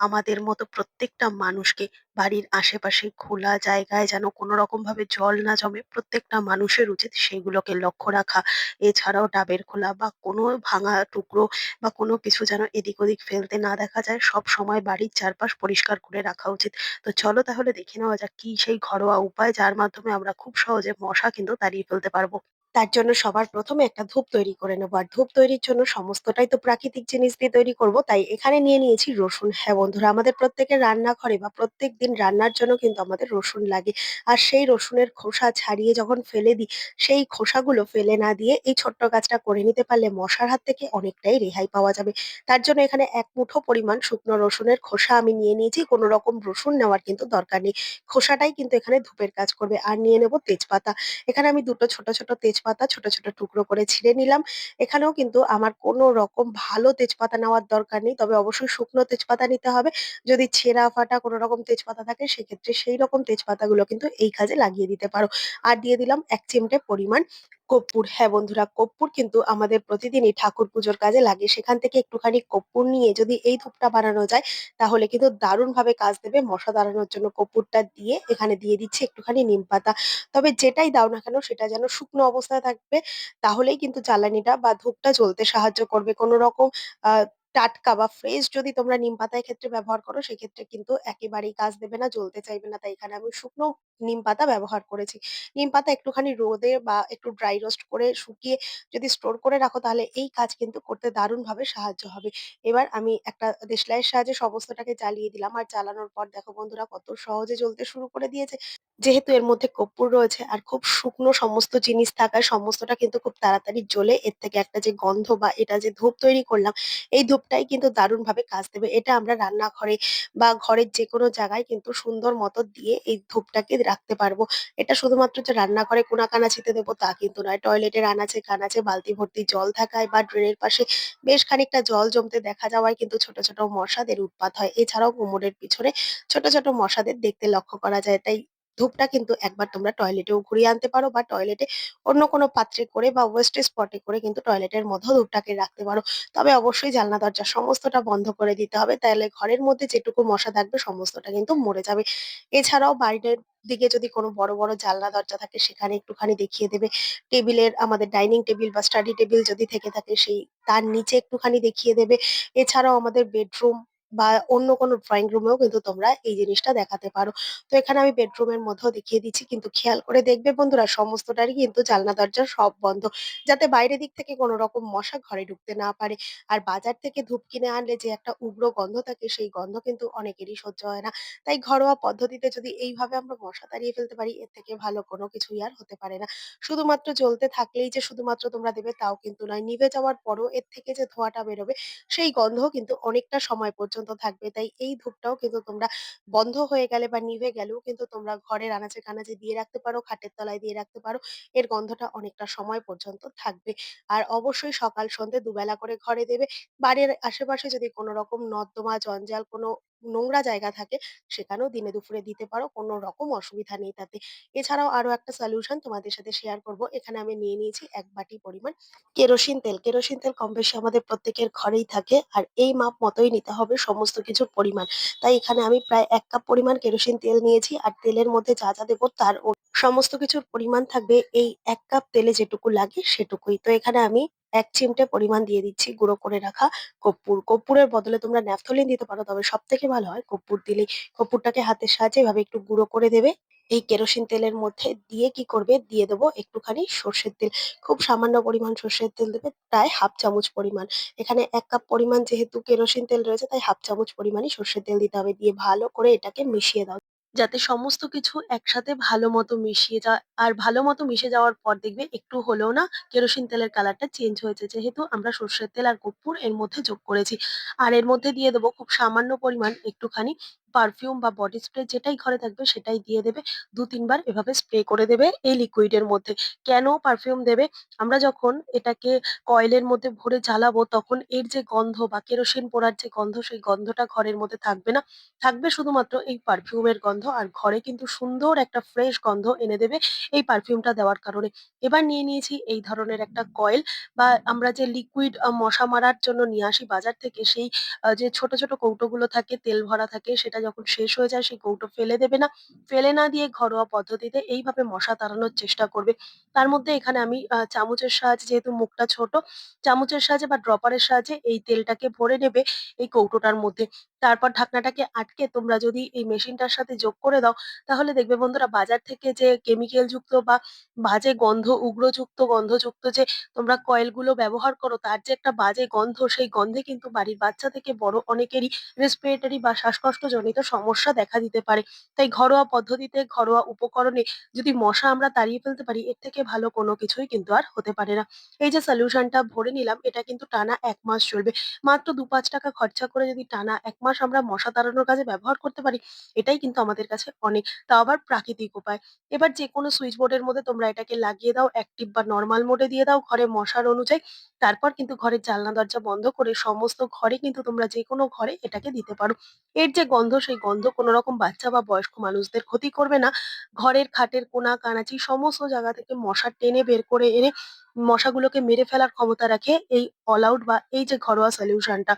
আমাদের মতো প্রত্যেকটা মানুষকে। বাড়ির আশেপাশে খোলা জায়গায় যেন কোনো রকমভাবে জল না জমে, প্রত্যেকটা মানুষের উচিত সেগুলোকে লক্ষ্য রাখা। এছাড়াও ডাবের খোলা বা কোনো ভাঙা টুকরো বা কোনো কিছু যেন এদিক ওদিক ফেলতে না দেখা যায়। সবসময় বাড়ির চারপাশ পরিষ্কার করে রাখা উচিত। তো চলো তাহলে দেখে নেওয়া যাক কি সেই ঘরোয়া উপায় যার মাধ্যমে আমরা খুব সহজে মশা কিন্তু তাড়িয়ে ফেলতে পারব। তার জন্য সবার প্রথমে একটা ধূপ তৈরি করে নেব। আর ধূপ তৈরির জন্য সমস্তটাই তো প্রাকৃতিক জিনিস দিয়ে তৈরি করব। তাই এখানে নিয়ে নিয়েছি রসুন। হ্যাঁ বন্ধুরা, আমাদের প্রত্যেকের রান্নাঘরে বা প্রত্যেক দিন রান্নার জন্য কিন্তু আমাদের রসুন লাগে। আর সেই রসুনের খোসা ছাড়িয়ে যখন ফেলে দিই, সেই খোসাগুলো ফেলে না দিয়ে এই ছোট্ট গাছটা করে নিতে পারলে মশার হাত থেকে অনেকটাই রেহাই পাওয়া যাবে। তার জন্য এখানে এক মুঠো পরিমাণ শুকনো রসুনের খোসা আমি নিয়ে নিয়েছি। কোনো রকম রসুন নেওয়ার কিন্তু দরকার নেই। খোসাটাই কিন্তু এখানে ধূপের কাজ করবে। আর নিয়ে নেব তেজপাতা। এখানে আমি দুটো ছোট, ছোট তেজপাতা ছোট, ছোট টুকরো করে ছিঁড়ে নিলাম। এখানেও কিন্তু আমার কোনো রকম ভালো তেজপাতা নেওয়ার দরকার নেই। তবে অবশ্যই শুকনো তেজপাতা নিতে হবে। যদি ছেঁড়া ফাটা কোনো রকম তেজপাতা থাকে সেক্ষেত্রে সেই রকম তেজপাতাগুলো কিন্তু এই কাজে লাগিয়ে দিতে পারো। আর দিয়ে দিলাম এক চিমটে পরিমাণ কর্পূর। হ্যাঁ বন্ধুরা, কর্পূর কিন্তু আমাদের প্রতিদিনই ঠাকুর পুজোর কাজে লাগে। সেখান থেকে একটুখানি কর্পূর নিয়ে যদি এই ধূপটা বানানো যায়, তাহলে কিন্তু দারুণভাবে কাজ দেবে। মশা দাঁড়ানোর জন্য কর্পূরটা দিয়ে এখানে দিয়ে দিচ্ছে একটুখানি নিমপাতা। তবে যেটাই দাও না কেন সেটা যেন শুকনো অবস্থায় থাকবে। তাহলেই কিন্তু জ্বালানিটা বা ধূপটা জ্বলতে সাহায্য করবে। কোনো রকম আ টাটকা বা ফ্রেশ যদি তোমরা নিমপাতা ক্ষেত্রে ব্যবহার করো সেক্ষেত্রে কিন্তু একেবারেই কাজ দেবে না, জ্বলতে চাইবে না। তাই এখানে আমি শুকনো নিমপাতা ব্যবহার করেছি। নিম পাতা একটুখানি রোদে বা একটু ড্রাই রোস্ট করে শুকিয়ে যদি স্টোর করে রাখো তাহলে এই কাজ কিন্তু করতে দারুণভাবে সাহায্য হবে। এবার আমি একটা দেশলাইয়ের সাহায্যে সমস্তটাকে জ্বালিয়ে দিলাম। আর জ্বালানোর পর দেখো বন্ধুরা কত সহজে জ্বলতে শুরু করে দিয়েছে। যেহেতু এর মধ্যে কর্পূর রয়েছে আর খুব শুকনো সমস্ত জিনিস থাকায় সমস্তটা কিন্তু খুব তাড়াতাড়ি জ্বলে এর থেকে একটা যে গন্ধ বা এটা যে ধূপ তৈরি করলাম, এই ধূপটাই কিন্তু দারুণভাবে কাজ দেবে। এটা আমরা রান্নাঘরে বা ঘরের যেকোনো জায়গায় কিন্তু সুন্দর মতো দিয়ে এই ধূপটাকে রাখতে পারব। এটা শুধুমাত্র যে রান্নাঘরে কোণা-কানাচিতে দেবো তা কিন্তু নয়। টয়লেটের আনাচে-কানাচে বালতি ভর্তি জল থাকায় বা ড্রেনের পাশে বেশ খানিকটা জল জমতে দেখা যাওয়ায় কিন্তু ছোট, ছোট মশাদের উৎপাত হয়। এছাড়াও কোমরের পিছনে ছোট, ছোট মশাদের দেখতে লক্ষ্য করা যায়। তাই ধূপটা কিন্তু একবার তোমরা টয়লেটেও ঘুরিয়ে আনতে পারো বা টয়লেটে অন্য কোনো পাত্রে করে বা ওয়েস্টেজ স্পট করে কিন্তু টয়লেটের মধ্যেও ধূপটাকে রাখতে পারো। তবে অবশ্যই জানলা দরজা সমস্তটা বন্ধ করে দিতে হবে। তাহলে ঘরের মধ্যে যেটুকু মশা থাকবে সমস্তটা কিন্তু মরে যাবে। এছাড়াও বাইরের দিকে যদি কোনো বড়, বড় জানলা দরজা থাকে সেখানে একটুখানি দেখিয়ে দেবে। টেবিলের আমাদের ডাইনিং টেবিল বা স্টাডি টেবিল যদি থেকে থাকে সেই তার নিচে একটুখানি দেখিয়ে দেবে। এছাড়াও আমাদের বেডরুম বা অন্য কোনো ড্রইং রুমেও কিন্তু তোমরা এই জিনিসটা দেখাতে পারো। তো এখানে আমি বেডরুমের মধ্যেও দেখিয়ে দিচ্ছি। কিন্তু খেয়াল করে দেখবে বন্ধুরা, সমস্তটারই কিন্তু জানলা, দরজা সব বন্ধ। যাতে বাইরের দিক থেকে কোনো রকম মশা ঘরে ঢুকতে না পারে। আর বাজার থেকে ধূপ কিনে আনলে যে একটা উগ্র গন্ধ থাকে, সেই গন্ধ কিন্তু অনেকেরই সহ্য হয় না। তাই ঘরোয়া পদ্ধতিতে যদি এইভাবে আমরা মশা তাড়িয়ে ফেলতে পারি, এর থেকে ভালো কোনো কিছুই আর হতে পারে না। শুধুমাত্র জ্বলতে থাকলেই যে শুধুমাত্র তোমরা দেবে, তাও কিন্তু নয়। নিভে যাওয়ার পরও এর থেকে যে ধোঁয়াটা বেরোবে, সেই গন্ধও কিন্তু অনেকটা সময় পর্যন্ত থাকবে। তাই এই ধূপটাও কিন্তু তোমরা বন্ধ হয়ে গেলে বা নিভে গেলেও কিন্তু তোমরা ঘরের আনাচে-কানাচে দিয়ে রাখতে পারো, খাটের তলায় দিয়ে রাখতে পারো। এর গন্ধটা অনেকটা সময় পর্যন্ত থাকবে। আর অবশ্যই সকাল সন্ধ্যে দুবেলা করে ঘরে দেবে। বাড়ির আশেপাশে যদি কোনো রকম নর্দমা, জঞ্জাল কোনো নোংরা জায়গা থাকে সেখানেও দিনে দুপুরে দিতে পারো। কোনো রকম অসুবিধা নেই তাতে। এছাড়াও আরও একটা সলিউশন তোমাদের সাথে শেয়ার করব। এখানে আমি নিয়ে নিয়েছি এক বাটি পরিমাণ কেরোসিন তেল। কেরোসিন তেল কম বেশি আমাদের প্রত্যেকের ঘরেই থাকে। আর এই মাপ মতোই নিতে হবে সমস্ত কিছুর পরিমাণ। তাই এখানে আমি প্রায় এক কাপ পরিমাণ কেরোসিন তেল নিয়েছি। আর তেলের মধ্যে যা, যা দেবো তার সমস্ত কিছুর পরিমাণ থাকবে এই এক কাপ তেলে যেটুকু লাগে সেটুকুই। তো এখানে আমি ১ চিমটে পরিমাণ দিয়ে দিচ্ছি গুঁড়ো করে রাখা কর্পূর। কর্পূরের বদলে তোমরা ন্যাপথলিন দিতে পারো। তবে সব থেকে ভালো হয় কর্পূর দিলেই। কর্পূরটাকে হাতের সাহায্যে এভাবে একটু গুঁড়ো করে দেবে। এই কেরোসিন তেলের মধ্যে দিয়ে কি করবে? দিয়ে দেবো একটুখানি সর্ষের তেল। খুব সামান্য পরিমাণ সর্ষের তেল দেবে, প্রায় হাফ চামচ পরিমাণ। এখানে এক কাপ পরিমাণ যেহেতু কেরোসিন তেল রয়েছে তাই হাফ চামচ পরিমাণই সর্ষের তেল দিতে হবে। দিয়ে ভালো করে এটাকে মিশিয়ে দাও। যাতে সমস্ত কিছু একসাথে ভালো মতো মিশিয়ে যায়। আর ভালো মতো মিশে যাওয়ার পর দেখবে একটু হলেও না কেরোসিন তেলের কালারটা চেঞ্জ হয়েছে। যেহেতু আমরা সর্ষের তেল আর কর্পূর এর মধ্যে যোগ করেছি। আর এর মধ্যে দিয়ে দেবো খুব সামান্য পরিমাণ একটুখানি পারফিউম বা বডি স্প্রে যেটাই ঘরে থাকবে সেটাই দিয়ে দেবে। দু তিনবার এভাবে স্প্রে করে দেবে এই লিকুইড এর মধ্যে। কেন পারফিউম দেবে? আমরা যখন এটাকে কয়েলের মধ্যে ভরে জ্বালাবো তখন এর যে গন্ধ বা কেরোসিন পোড়ার যে গন্ধ সেই গন্ধটা ঘরের মধ্যে থাকবে না। থাকবে শুধুমাত্র এই পারফিউমের গন্ধ। আর ঘরে কিন্তু সুন্দর একটা ফ্রেশ গন্ধ এনে দেবে এই পারফিউমটা দেওয়ার কারণে। এবার নিয়ে নিয়েছি এই ধরনের একটা কয়েল বা আমরা যে লিকুইড মশা মারার জন্য নিয়ে আসি বাজার থেকে সেই যে ছোট, ছোট কৌটোগুলো থাকে তেল ভরা থাকে সেটা যখন শেষ হয়ে যায় সেই কৌটো ফেলে দেবে না। ফেলে না দিয়ে ঘরোয়া পদ্ধতিতে এইভাবে মশা তাড়ানোর চেষ্টা করবে। তার মধ্যে এখানে আমি চামচের সাহায্যে যেহেতু মুখটা ছোট, চামচের সাহায্যে বা ড্রপারের সাহায্যে এই তেলটাকে ভরে নেবে এই কৌটোটার মধ্যে। তারপর ঢাকনাটাকে আটকে তোমরা যদি এই মেশিনটার সাথে যোগ করে দাও, তাহলে দেখবে বন্ধুরা বাজার থেকে যে কেমিক্যাল যুক্ত বা বাজে গন্ধ, উগ্রযুক্ত গন্ধযুক্ত যে তোমরা কয়েলগুলো ব্যবহার করো তার যে একটা বাজে গন্ধ, সেই গন্ধে কিন্তু বাড়ির বাচ্চা থেকে বড় অনেকেরই রেসপিরেটরি বা শ্বাসকষ্টজনিত সমস্যা দেখা দিতে পারে। তাই ঘরোয়া পদ্ধতিতে, ঘরোয়া উপকরণে যদি মশা আমরা তাড়িয়ে ফেলতে পারি এর থেকে ভালো কোনো কিছুই কিন্তু আর হতে পারে না। এই যে সলিউশনটা ভরে নিলাম এটা কিন্তু টানা এক মাস চলবে। মাত্র ৳২-৫ খরচা করে যদি টানা এক মাস আমরা মশা তাড়ানোর কাজে ব্যবহার করতে পারি, এটাই কিন্তু আমাদের কাছে অনেক। তাও আবার প্রাকৃতিক উপায়। এবার যেকোনো সুইচ বোর্ডের মধ্যে তোমরা এটাকে লাগিয়ে দাও, অ্যাক্টিভ বা নর্মাল মোডে দিয়ে দাও ঘরে মশার অনুযায়ী। তারপর কিন্তু ঘরের জানলা দরজা বন্ধ করে সমস্ত ঘরে কিন্তু তোমরা যেকোনো ঘরে এটাকে দিতে পারো। এর যে গন্ধ সেই গন্ধ কোনো রকম বাচ্চা বা বয়স্ক মানুষদের ক্ষতি করবে না। ঘরের খাটের কোনা কানাচি সমস্ত জায়গা থেকে মশা টেনে বের করে এনে মশাগুলোকে মেরে ফেলার ক্ষমতা রাখে এই অল আউট বা এই যে ঘরোয়া সলিউশনটা।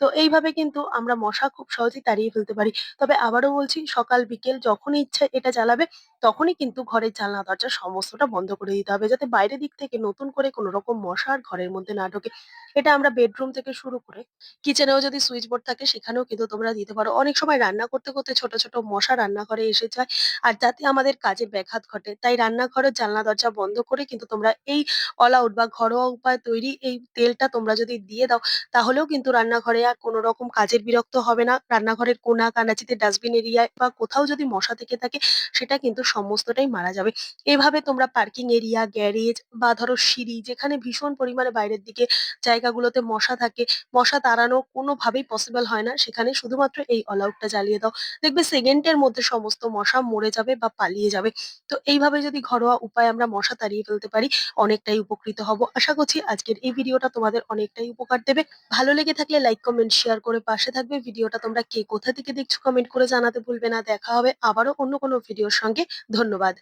তো এইভাবে কিন্তু আমরা মশা খুব সহজেই তাড়িয়ে ফেলতে পারি। তবে আবারও বলছি, সকাল, বিকেল যখনই ইচ্ছা এটা জ্বালাবে তখনই কিন্তু ঘরের জানলা দরজা সমস্তটা বন্ধ করে দিতে হবে। যাতে বাইরের দিক থেকে নতুন করে কোনো রকম মশা আর ঘরের মধ্যে না ঢোকে। এটা আমরা বেডরুম থেকে শুরু করে কিচেনেও যদি সুইচ বোর্ড থাকে সেখানেও কিন্তু তোমরা দিতে পারো। অনেক সময় রান্না করতে, করতে ছোট, ছোট মশা রান্নাঘরে এসে যায়। আর যাতে আমাদের কাজে ব্যাঘাত ঘটে। তাই রান্নাঘরের জানলা দরজা বন্ধ করে কিন্তু তোমরা এই অল আউট বা ঘরোয়া উপায়ে তৈরি এই তেলটা তোমরা যদি দিয়ে দাও তাহলেও কিন্তু রান্নাঘরে আর কোনো রকম কাজের বিরক্ত হবে না। রান্নাঘরের কোনা কানাচিতে ডাস্টবিন এরিয়ায় বা কোথাও যদি মশা থেকে থাকে সেটা কিন্তু সমস্তটাই মারা যাবে। এভাবে তোমরা পার্কিং এরিয়া, গ্যারেজ বা ধরো সিঁড়ি যেখানে ভীষণ পরিমাণে বাইরের দিকে জায়গাগুলোতে মশা থাকে, মশা তাড়ানো কোনোভাবেই পসিবল হয় না। সেখানে শুধুমাত্র এই অল আউটটা জ্বালিয়ে দাও। দেখবে সেকেন্ডের মধ্যে সমস্ত মশা মরে যাবে বা পালিয়ে যাবে। তো এইভাবে যদি ঘরোয়া উপায়ে আমরা মশা তাড়িয়ে ফেলতে পারি অনেকটাই উপকৃত হব। আশা করছি আজকের এই ভিডিওটা তোমাদের অনেকটাই উপকার দেবে। ভালো লেগে থাকলে লাইক, কমেন্ট, শেয়ার করে পাশে থাকবে। ভিডিওটা তোমরা কে কোথা থেকে দেখছ কমেন্ট করে জানাতে ভুলবে না। দেখা হবে আবারও অন্য কোনো ভিডিওর সঙ্গে। ধন্যবাদ।